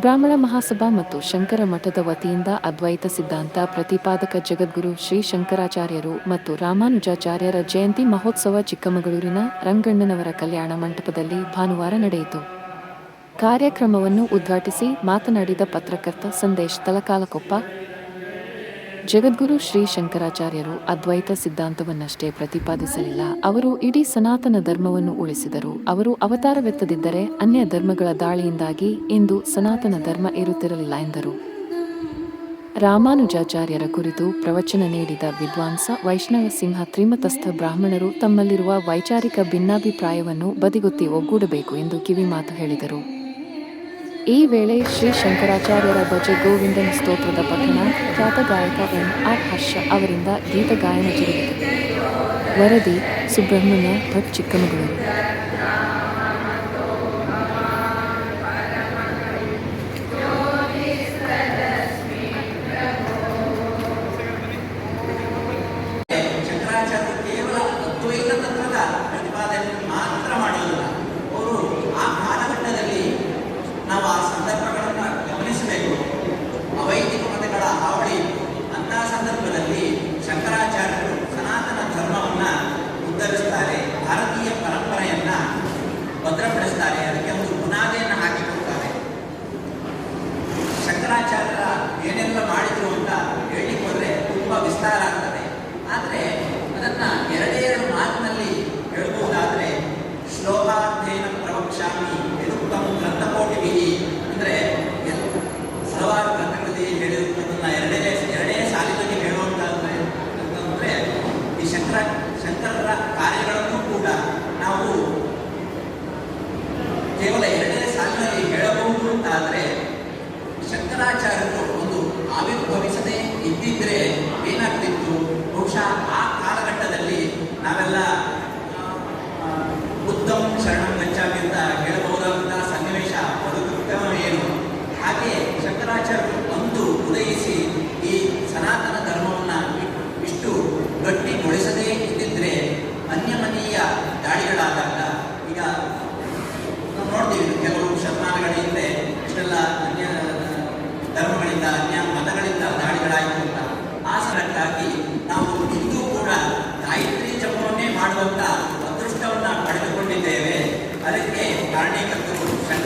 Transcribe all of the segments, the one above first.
ಬ್ರಾಹ್ಮಣ ಮಹಾಸಭಾ ಮತ್ತು ಶಂಕರ ಮಠದ ವತಿಯಿಂದ ಅದ್ವೈತ ಸಿದ್ಧಾಂತ ಪ್ರತಿಪಾದಕ ಜಗದ್ಗುರು ಶ್ರೀ ಶಂಕರಾಚಾರ್ಯರು ಮತ್ತು ರಾಮಾನುಜಾಚಾರ್ಯರ ಜಯಂತಿ ಮಹೋತ್ಸವ ಚಿಕ್ಕಮಗಳೂರಿನ ರಂಗಣ್ಣನವರ ಕಲ್ಯಾಣ ಮಂಟಪದಲ್ಲಿ ಭಾನುವಾರ ನಡೆಯಿತು. ಕಾರ್ಯಕ್ರಮವನ್ನು ಉದ್ಘಾಟಿಸಿ ಮಾತನಾಡಿದ ಪತ್ರಕರ್ತ ಸಂದೇಶ್ ತಲಕಾಲಕೊಪ್ಪ ಜಗದ್ಗುರು ಶ್ರೀ ಶಂಕರಾಚಾರ್ಯರು ಅದ್ವೈತ ಸಿದ್ಧಾಂತವನ್ನಷ್ಟೇ ಪ್ರತಿಪಾದಿಸಲಿಲ್ಲ. ಅವರು ಇಡೀ ಸನಾತನ ಧರ್ಮವನ್ನು ಉಳಿಸಿದರು. ಅವರು ಅವತಾರವೆತ್ತದಿದ್ದರೆ ಅನ್ಯ ಧರ್ಮಗಳ ದಾಳಿಯಿಂದಾಗಿ ಇಂದು ಸನಾತನ ಧರ್ಮ ಇರುತ್ತಿರಲಿಲ್ಲ ಎಂದರು. ರಾಮಾನುಜಾಚಾರ್ಯರ ಕುರಿತು ಪ್ರವಚನ ನೀಡಿದ ವಿದ್ವಾಂಸ ವೈಷ್ಣವ ಸಿಂಹ ತ್ರಿಮತಸ್ಥ ಬ್ರಾಹ್ಮಣರು ತಮ್ಮಲ್ಲಿರುವ ವೈಚಾರಿಕ ಭಿನ್ನಾಭಿಪ್ರಾಯವನ್ನು ಬದಿಗೊತ್ತಿ ಒಗ್ಗೂಡಬೇಕು ಎಂದು ಕಿವಿಮಾತು ಹೇಳಿದರು. ಈ ವೇಳೆ ಶ್ರೀ ಶಂಕರಾಚಾರ್ಯರ ಭಜೆ ಗೋವಿಂದನ ಸ್ತೋತ್ರದ ಪಠಣ, ಖ್ಯಾತ ಗಾಯಕ ಎನ್ ಆರ್ ಹರ್ಷ ಅವರಿಂದ ಗೀತ ಗಾಯನ ಜರುಗಿತು ವರದಿ, ಸುಬ್ರಹ್ಮಣ್ಯ ಭಟ್, ಚಿಕ್ಕಮಗಳೂರು.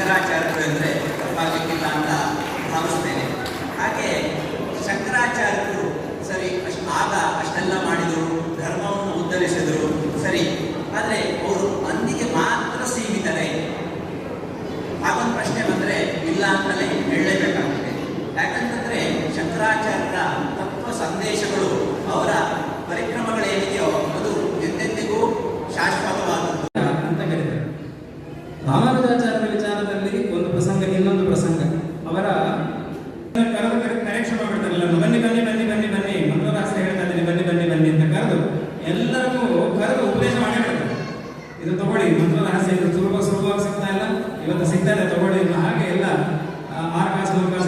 ಕಾರಣೀಕರ್ತರು ಶಂಕರಾಚಾರ್ಯರು ಎಂದರೆ ತಪ್ಪಾಗಲಿಕ್ಕಿಲ್ಲ ಮಂತ್ರರಹಸ್ಯ ಇದು ಸುಲಭ ಸುಲಭವಾಗಿ ಸಿಗ್ತಾ ಇಲ್ಲ. ಇವತ್ತು ಸಿಗ್ತಾ ಇದೆ ತಗೊಳ್ಳಿ ಹಾಗೆ ಎಲ್ಲ ಆ, ಆರು ಕಾಸು ಮೂರು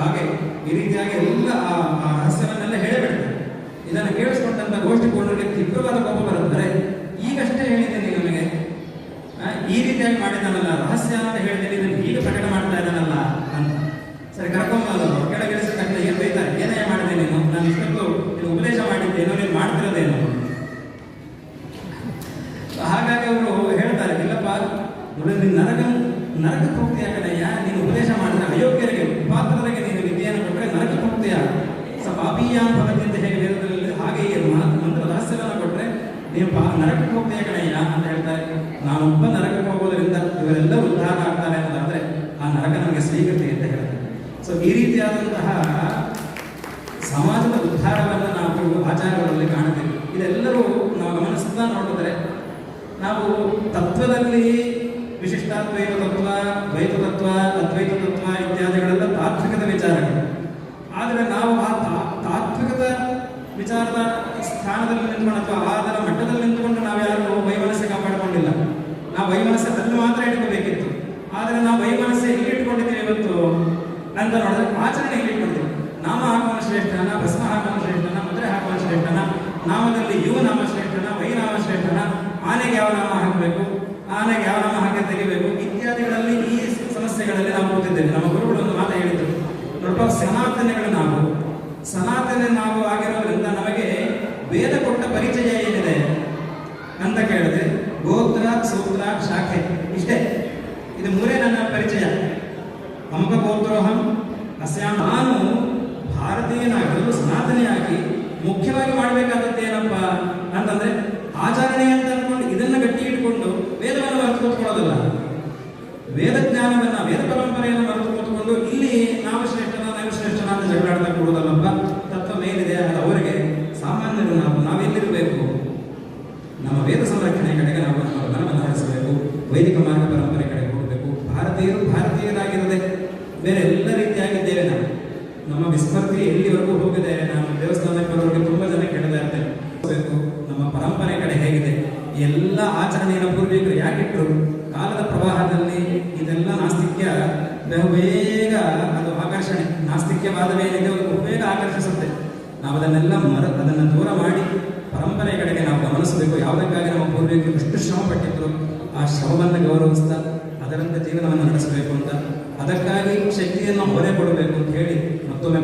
ಹಾಗೆ ಈ ರೀತಿಯಾಗಿ ಎಲ್ಲ ಆ ರಹಸ್ಯವನ್ನೆಲ್ಲ ಹೇಳಿಬಿಡ್ತಾರೆ. ಇದನ್ನು ಕೇಳಿಸ್ಕೊಂಡಂತ ಗೋಷ್ಠಿ ಕೊಡೋರಿಗೆ ತೀವ್ರವಾದ ಕೋಪ ಬರುತ್ತಾರೆ. ಈಗಷ್ಟೇ ಹೇಳಿದ್ದೀನಿ ಆ, ಈ ರೀತಿಯಾಗಿ ಮಾಡಿದ್ದಾನಲ್ಲ ರಹಸ್ಯ ಅಂತ ಹೇಳಿದ್ದೀನಿ ಇದನ್ನು ಈಗ ಪ್ರಕಟ ಮಾಡ್ತಾ ಇದ್ದಾನಲ್ಲ ಅಂತ. ಸರಿ ಕರ್ಕೊಂಬಲ್ಲ ಕೆಳಗೆ ಇಳಿಸಿದ ತಕ್ಷಣ ಏನು ಬೈತಾರೆ ಏನೇ ಮಾಡಿದೆ ನೀನು? ನಾನು ಇಷ್ಟಕ್ಕೂ ಉಪದೇಶ ಮಾಡಿದ್ದೇನೋ ನೀನು ಮಾಡ್ತಿರೋದೇನು ಹಾಗಾಗಿ ಅವರು ಹೇಳ್ತಾರೆ ಇಲ್ಲಪ್ಪ ನೋಡಿ ನೀನು ನರಕ ನರಕಕ್ಕೆ ಹೋಗ್ತೀಯ ಕಡೆಯ ನೀನು ಉಪದೇಶ ಮಾಡಿದ್ರೆ ಅಯೋಗ್ಯರಿಗೆ, ಪಾತ್ರರಿಗೆ ನೀನು ವಿದ್ಯೆಯನ್ನು ಕೊಟ್ಟರೆ ನರಕಕ್ಕೆ ಹೋಗ್ತೀಯ ಸ ಅಭಿಯಾನ ಭವತಿ ಅಂತ ಹೇಗೆ ವೇದದಲ್ಲಿ ಹಾಗೆಯೇ ಮಂತ್ರ ರಹಸ್ಯವನ್ನು ಕೊಟ್ಟರೆ ನೀವು ಪಾ ನರಕಕ್ಕೆ ಹೋಗ್ತೀಯ ಕಡೆಯ ಅಂತ ಹೇಳ್ತಾರೆ. ನಾನೊಬ್ಬ ನರಕಕ್ಕೆ ಹೋಗೋದರಿಂದ ಇವರೆಲ್ಲ ಉದ್ಧಾರ ಆಗ್ತಾರೆ ಅಂತಂದ್ರೆ ಆ ನರಕ ನಮಗೆ ಸ್ವೀಕೃತಿ ಅಂತ ಹೇಳ್ತಾರೆ. ಸೊ ಈ ರೀತಿಯಾದಂತಹ ಸಮಾಜದ ಉದ್ಧಾರವನ್ನು ನಾವು ಆಚಾರಗಳಲ್ಲಿ ಕಾಣುತ್ತೇವೆ ಇದೆಲ್ಲರೂ ನಾವು ಗಮನಿಸುತ್ತಾ ನೋಡಿದ್ರೆ ನಾವು ತತ್ವದಲ್ಲಿ ವಿಶಿಷ್ಟಾದ್ವೈತ ತತ್ವ ದ್ವೈತ ತತ್ವ ಅದ್ವೈತ ತತ್ವ ಇತ್ಯಾದಿಗಳೆಲ್ಲ ತಾತ್ವಿಕದ ವಿಚಾರಗಳು. ಆದರೆ ನಾವು ಆ ತಾತ್ವಿಕದ ವಿಚಾರದ ಸ್ಥಾನದಲ್ಲಿ ನಿಂತ್ಕೊಂಡು ಅಥವಾ ಅದರ ಮಟ್ಟದಲ್ಲಿ ನಿಂತ್ಕೊಂಡು ನಾವು ಯಾರು ವೈಮನಸ್ಸೆ ಕಾಪಾಡಿಕೊಂಡಿಲ್ಲ. ನಾವು ವೈಮನಸ್ಸೆ ಅಲ್ಲಿ ಮಾತ್ರ ಇಟ್ಕೋಬೇಕಿತ್ತು. ಆದರೆ ನಾವು ವೈಮನಸ್ಸೆ ಇಲ್ಲಿ ಇಟ್ಕೊಂಡಿದ್ದೀವಿ ಇವತ್ತು ಅಂತ ನೋಡಿದ್ರೆ ಆಚರಣೆ ಇಲ್ಲಿ ಇಟ್ಕೊಳ್ತೀವಿ ನಾಮ ಹಾಕೋಣ ಶ್ರೇಷ್ಠನ ಭಸ್ಮ ಹಾಕೋಣ ಶ್ರೇಷ್ಠನ ಮುದ್ರೆ ಹಾಕೋಣ ಶ್ರೇಷ್ಠನ, ನಾಮದಲ್ಲಿ ಯುವ ನಾಮ ಶ್ರೇಷ್ಠನ ವೈ ನಾಮ ಶ್ರೇಷ್ಠನ, ಆನೆಗೆ ಯಾವ ನಾಮ ಹಾಕಬೇಕು? ಆನೆಗೆ ಯಾವ ನಾಮ ಕಾರ್ಯಕ್ರಮದಲ್ಲಿ ನಾವು ಕೂತಿದ್ದೇವೆ ನಮ್ಮ ಗುರುಗಳು ಒಂದು ಮಾತು ಹೇಳಿದ್ರು. ನೋಡಪ್ಪ, ಸನಾತನಗಳು ನಾವು. ಸನಾತನ ನಾವು ಆಗಿರೋದ್ರಿಂದ ನಮಗೆ ವೇದ ಕೊಟ್ಟ ಪರಿಚಯ ಏನಿದೆ ಅಂತ ಕೇಳಿದೆ ಗೋತ್ರ, ಸೂತ್ರ, ಶಾಖೆ, ಇಷ್ಟೇ. ಇದು ಮೂರೇ ನನ್ನ ಪರಿಚಯ. ಅಂಬ ಗೋತ್ರೋಹಂ, ಅಸ್ಯಾಂ. ನಾನು ಭಾರತೀಯನಾಗಲು ಸನಾತನಿಯಾಗಿ ಮುಖ್ಯವಾಗಿ ಮಾಡಬೇಕಾದದ್ದು ಏನಪ್ಪ ಅಂತಂದ್ರೆ, ಆಚರಣೆ ಅಂತ ಅನ್ಕೊಂಡು ಇದನ್ನ ಗಟ್ಟಿ ಇಟ್ಕೊಂಡು ವೇದವನ್ನು ಅರ್ಥ ಕೂತ್ಕೊಳ್ಳೋದಿಲ್ಲ. ವೇದ ಜ್ಞಾನವನ್ನ ವೇದ ಪರಂಪರೆಯನ್ನು ಮರೆತು ಕೂತ್ಕೊಂಡು ಇಲ್ಲಿ ನಾವು ಶ್ರೇಷ್ಠನ ನಾವು ಶ್ರೇಷ್ಠನ ಅಂತ ಜಗಳಾಡ್ತಾ ಕೊಡುವುದಲ್ಲಪ್ಪ ತತ್ವ ಮೇಲಿದೆ ಅದು ಅವರಿಗೆ ಸಾಮಾನ್ಯರು ನಾವು, ನಾವೆಲ್ಲಿರಬೇಕು? ನಮ್ಮ ವೇದ ಸಂರಕ್ಷಣೆ ಕಡೆಗೆ ನಾವು ಗಮನವನ್ನು ಹರಿಸಬೇಕು, ವೈದಿಕ ಮಾರ್ಗ ಪರಂಪರೆ ಕಡೆಗೆ ಹೋಗಬೇಕು. ಭಾರತೀಯರು ಭಾರತೀಯರಾಗಿರದೆ ಬೇರೆ ಎಲ್ಲ ರೀತಿಯಾಗಿದ್ದೇವೆ ನಾವು. ನಮ್ಮ ವಿಸ್ಮೃತಿ ಎಲ್ಲಿವರೆಗೂ ಹೋಗಿದೆ? ನಾನು ದೇವಸ್ಥಾನಕ್ಕೆ ಬರೋರಿಗೆ ತುಂಬ ಜನ ಇರ್ತೇನೆ ಹೋಗ್ಬೇಕು. ನಮ್ಮ ಪರಂಪರೆ ಕಡೆ ಹೇಗಿದೆ? ಎಲ್ಲ ಆಚರಣೆಯನ್ನು ಪೂರ್ವಿಕರು ಯಾಕಿಟ್ರು? ಬಹು ಬೇಗ ಅದು ಆಕರ್ಷಣೆ ನಾಸ್ತಿಕ್ಯವಾದವೇನಿದೆ ಅದು ಬಹು ಬೇಗ ಆಕರ್ಷಿಸುತ್ತೆ. ನಾವು ಅದನ್ನೆಲ್ಲ ಮರ, ಅದನ್ನು ದೂರ ಮಾಡಿ ಪರಂಪರೆ ಕಡೆಗೆ ನಾವು ಗಮನಿಸಬೇಕು, ಯಾವುದಕ್ಕಾಗಿ ನಮ್ಮ ಪೂರ್ವಿಕರು ಎಷ್ಟು ಶ್ರಮ ಪಟ್ಟಿದ್ರು, ಆ ಶ್ರಮವನ್ನು ಗೌರವಿಸ್ತಾ ಅದರಂತೆ ಜೀವನವನ್ನು ನಡೆಸಬೇಕು ಅಂತ, ಅದಕ್ಕಾಗಿ ಶಕ್ತಿಯನ್ನು ಹೊರೆ ಕೊಡಬೇಕು ಅಂತ ಹೇಳಿ ಮತ್ತೊಮ್ಮೆ